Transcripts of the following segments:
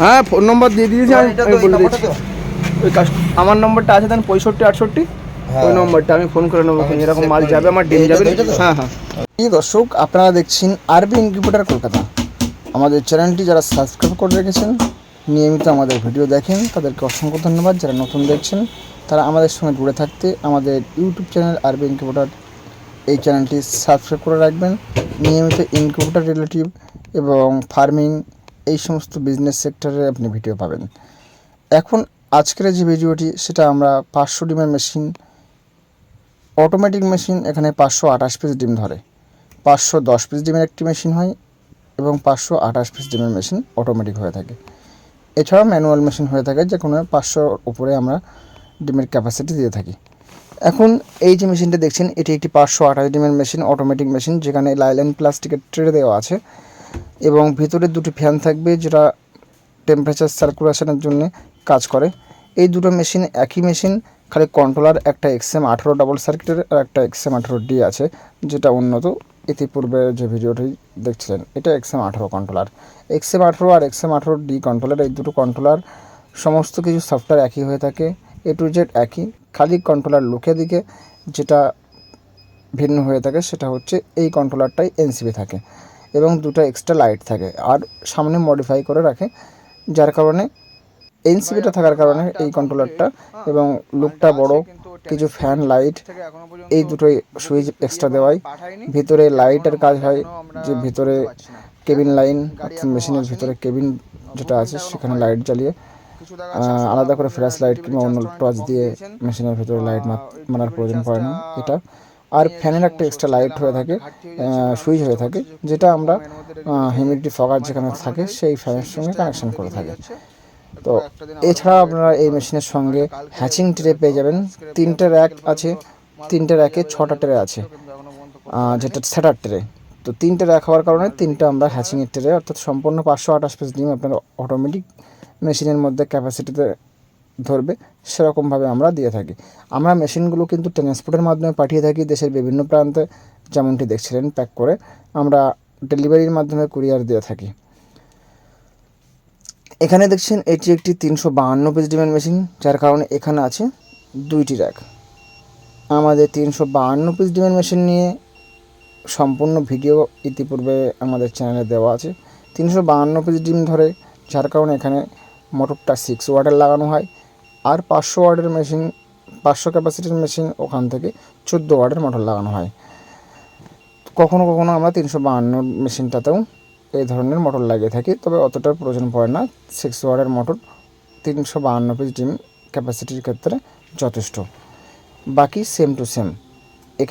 হ্যাঁ ফোন নম্বর দিয়ে দিয়েছি আমি বলে দিচ্ছি। ওই আমার নম্বরটা আছে দেন পঁয়ষট্টি আটষট্টি? ওই নম্বরটা আমি ফোন করে নেব। এরকম মাল যাবে আমার ডিম যাবে। হ্যাঁ হ্যাঁ। প্রিয় দর্শক আপনারা দেখছেন আরবি ইনকিউবেটার কলকাতা। আমাদের চ্যানেলটি যারা সাবস্ক্রাইব করে রেখেছেন নিয়মিত আমাদের ভিডিও দেখেন তাদেরকে অসংখ্য ধন্যবাদ। যারা নতুন দেখছেন তারা আমাদের সঙ্গে জুড়ে থাকতে আমাদের ইউটিউব চ্যানেল আরবি ইনকিউবেটার এই চ্যানেলটি সাবস্ক্রাইব করে রাখবেন। নিয়মিত ইনকিউবেটার রিলেটিভ এবং ফার্মিং এই সমস্ত বিজনেস সেক্টরে আপনি ভিডিও পাবেন। এখন আজকের যে ভিডিওটি সেটা আমরা পাঁচশো ডিমের মেশিন অটোমেটিক মেশিন এখানে পাঁচশো আঠাশ পিস ডিম ধরে। পাঁচশো দশ পিস ডিমের একটি মেশিন হয় এবং পাঁচশো আঠাশ পিস ডিমের মেশিন অটোমেটিক হয়ে থাকে। এছাড়াও ম্যানুয়াল মেশিন হয়ে থাকে যে কোনো পাঁচশোর উপরে আমরা ডিমের ক্যাপাসিটি দিয়ে থাকি। এখন এই যে মেশিনটা দেখছেন, এটি একটি পাঁচশো আঠাশ ডিমের মেশিন অটোমেটিক মেশিন যেখানে লাইলেন প্লাস্টিকের ট্রে দেওয়া আছে। এবং ভিতরে দুটি ফ্যান থাকবে যেটা টেম্পারেচার সার্কুলেশনের জন্য কাজ করে। এই দুটো মেশিন একই মেশিন খালি কন্ট্রোলার একটা এক্সএম আঠেরো ডাবল সার্কিটের আর একটা এক্সএম আঠেরো ডি আছে, যেটা উন্নত। ইতিপূর্বে যে ভিডিওটি দেখছিলেন, এটা এক্সএম আঠেরো কন্ট্রোলার এক্সএম আঠেরো আর এক্সএম আঠেরো ডি কন্ট্রোলার এই দুটো কন্ট্রোলার সমস্ত কিছু সফটওয়্যার একই হয়ে থাকে এ টু জেড একই, খালি কন্ট্রোলার লুকে দিকে যেটা ভিন্ন হয়ে থাকে সেটা হচ্ছে এই কন্ট্রোলারটাই এনসিবি থাকে। এবং দুটো এক্সট্রা লাইট থাকে। আর সামনে মডিফাই করে রাখে, যার কারণে এনসিবিটা থাকার কারণে এই কন্ট্রোলারটা এবং লুকটা বড়, কিছু ফ্যান লাইট এই দুটোই সুইচ এক্সট্রা দেওয়াই। ভিতরে লাইটের কাজ হয়, যে ভিতরে কেবিন লাইন অর্থাৎ মেশিনের ভিতরে কেবিন যেটা আছে, সেখানে লাইট জ্বালিয়ে আলাদা করে ফ্ল্যাশ লাইট কিংবা অন্য টর্চ দিয়ে মেশিনের ভিতরে লাইট মারার প্রয়োজন পড়ে না। এটা আর ফ্যানের একটা এক্সট্রা লাইট হয়ে থাকে সুইচ হয়ে থাকে, যেটা আমরা হিউমিডিটি ফগার যেখানে থাকে, সেই ফ্যানের সঙ্গে কানেকশন করে থাকে। তো এছাড়া আপনারা এই মেশিনের সঙ্গে হ্যাচিং ট্রে পেয়ে যাবেন। তিনটে র্যাক আছে, তিনটে র্যাকে ছটা ট্রে আছে যেটা স্যাটার ট্রে তো তিনটে র্যাক হওয়ার কারণে তিনটে আমরা হ্যাচিংয়ের ট্রে অর্থাৎ সম্পূর্ণ পাঁচশো আঠাশ পিস ডিম আপনার অটোমেটিক মেশিনের মধ্যে ক্যাপাসিটিতে ধরবে, সেরকমভাবে আমরা দিয়ে থাকি। আমরা মেশিনগুলো কিন্তু ট্রান্সপোর্টের মাধ্যমে পাঠিয়ে থাকি দেশের বিভিন্ন প্রান্তে, যেমনটি দেখছিলেন প্যাক করে। আমরা ডেলিভারির মাধ্যমে কুরিয়ার দিয়ে থাকি। এখানে দেখছেন এটি একটি তিনশো বাহান্ন পিস ডিমের মেশিন যার কারণে এখানে আছে দুইটি র্যাক আমাদের তিনশো বাহান্ন পিস ডিমের মেশিন নিয়ে সম্পূর্ণ ভিডিও ইতিপূর্বে আমাদের চ্যানেলে দেওয়া আছে। তিনশো বাহান্ন পিস ডিম ধরে, যার কারণে এখানে মোটরটা সিক্স ওয়াটের লাগানো হয়। আর পাঁচশো ওয়ার্ডের মেশিন পাঁচশো ক্যাপাসিটির মেশিন ওখান থেকে চোদ্দ ওয়ার্ডের মোটর লাগানো হয়। কখনো কখনো আমরা তিনশো বাহান্ন মেশিনটাতেও এই ধরনের মোটর লাগিয়ে থাকি, তবে অতটার প্রয়োজন পড়ে না। সিক্স ওয়ার্ডের মোটর তিনশো বাহান্ন পিস ডিম ক্যাপাসিটির ক্ষেত্রে যথেষ্ট। বাকি সেম টু সেম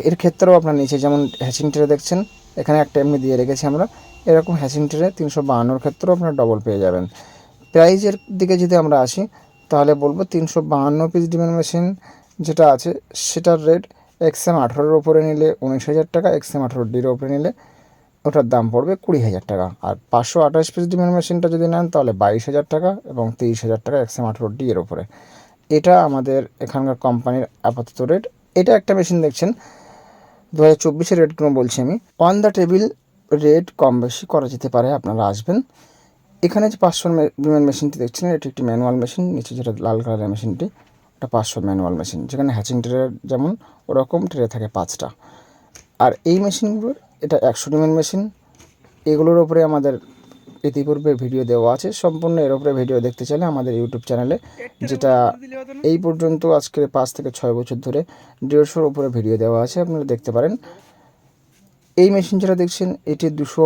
এর ক্ষেত্রেও আপনার নিচে যেমন হ্যাচিং ট্রে দেখছেন, এখানে একটা এমনি দিয়ে রেখেছি আমরা। এরকম হ্যাচিং ট্রে তিনশো বাহান্নর ক্ষেত্রেও আপনার ডবল পেয়ে যাবেন। প্রাইজের দিকে যদি আমরা আসি তাহলে বলব তিনশো বাহান্ন পিস ডিমের মেশিন যেটা আছে, সেটার রেট এক্সএম আঠারোর ওপরে নিলে উনিশ হাজার টাকা এক্সএম আঠারো ডির ওপরে নিলে ওটার দাম পড়বে কুড়ি হাজার টাকা। আর পাঁচশো আঠাশ পিস ডিমের মেশিনটা যদি নেন, তাহলে বাইশ হাজার টাকা এবং তিরিশ হাজার টাকা এক্সএম আঠারো ডি এর ওপরে এটা আমাদের এখানকার কোম্পানির আপাতত রেট এটা একটা মেশিন দেখছেন দু হাজার চব্বিশের রেটগুলো বলছি আমি। অন দ্য টেবিল রেট কম বেশি করা যেতে পারে, আপনারা আসবেন। এখানে যে পাঁচশো ডিমের মেশিনটি দেখছেন এটি একটি ম্যানুয়াল মেশিন নিচে যেটা লাল কালারের মেশিনটি ওটা পাঁচশো ম্যানুয়াল মেশিন যেখানে হ্যাচিং ট্রে যেমন ওরকম ট্রে থাকে পাঁচটা। আর এই মেশিনগুলোর এটা একশো ডিমের মেশিন এগুলোর ওপরে আমাদের ইতিপূর্বে ভিডিও দেওয়া আছে সম্পূর্ণ এর ওপরে ভিডিও দেখতে চাইলে আমাদের ইউটিউব চ্যানেলে যেটা এই পর্যন্ত আজকের পাঁচ থেকে ছয় বছর ধরে দেড়শোর ওপরে ভিডিও দেওয়া আছে আপনারা দেখতে পারেন। এই মেশিন যেটা দেখছেন এটি দুশো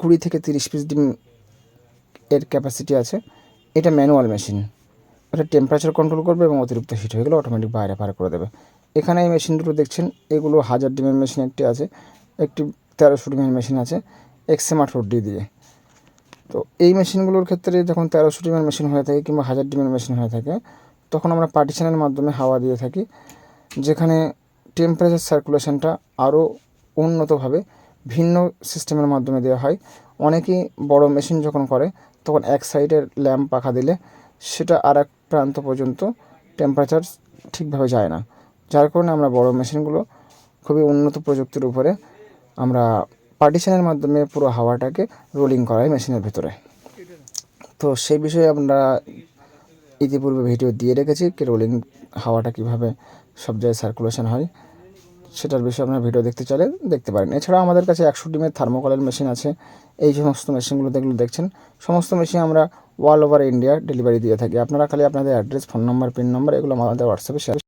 কুড়ি থেকে তিরিশ পিস ডিম এর ক্যাপাসিটি আছে। এটা ম্যানুয়াল মেশিন এটা টেম্পারেচার কন্ট্রোল করবে এবং অতিরিক্ত হিট হয়ে গেলে অটোমেটিক বাইরে পার করে দেবে। এখানে এই মেশিন দুটো দেখছেন, এগুলো হাজার ডিমের মেশিন একটি আছে, একটি তেরোশো ডিমের মেশিন আছে এক্সএম আঠারো ডি দিয়ে। তো এই মেশিনগুলোর ক্ষেত্রে যখন তেরোশো ডিমের মেশিন হয়ে থাকে কিংবা হাজার ডিমের মেশিন হয়ে থাকে, তখন আমরা পার্টিশনের মাধ্যমে হাওয়া দিয়ে থাকি, যেখানে টেম্পারেচার সার্কুলেশনটা আরও উন্নতভাবে ভিন্ন সিস্টেমের মাধ্যমে দেওয়া হয়। অনেকেই বড় মেশিন যখন করে তখন এক সাইডের ল্যাম্প পাখা দিলে সেটা আর এক প্রান্ত পর্যন্ত টেম্পারেচার ঠিকভাবে যায় না। যার কারণে আমরা বড় মেশিনগুলো খুবই উন্নত প্রযুক্তির উপরে আমরা পার্টিশনের মাধ্যমে পুরো হাওয়াটাকে রোলিং করাই মেশিনের ভিতরে। তো সেই বিষয়ে আমরা ইতিপূর্বে ভিডিও দিয়ে রেখেছি কি রোলিং হাওয়াটা কীভাবে সব জায়গায় সার্কুলেশন হয়। সেটার বিষয়ে আপনারা ভিডিও দেখতে চাইলে দেখতে পারেন। এছাড়াও আমাদের কাছে একশো ডিমের থার্মোকলের মেশিন আছে। এই সমস্ত মেশিনগুলো যেগুলো দেখছেন, সমস্ত মেশিন আমরা অল ওভার ইন্ডিয়া ডেলিভারি দিয়ে থাকি। আপনারা খালি আপনাদের address phone number pin number এগুলো আমাদের হোয়াটসঅ্যাপে শেয়ার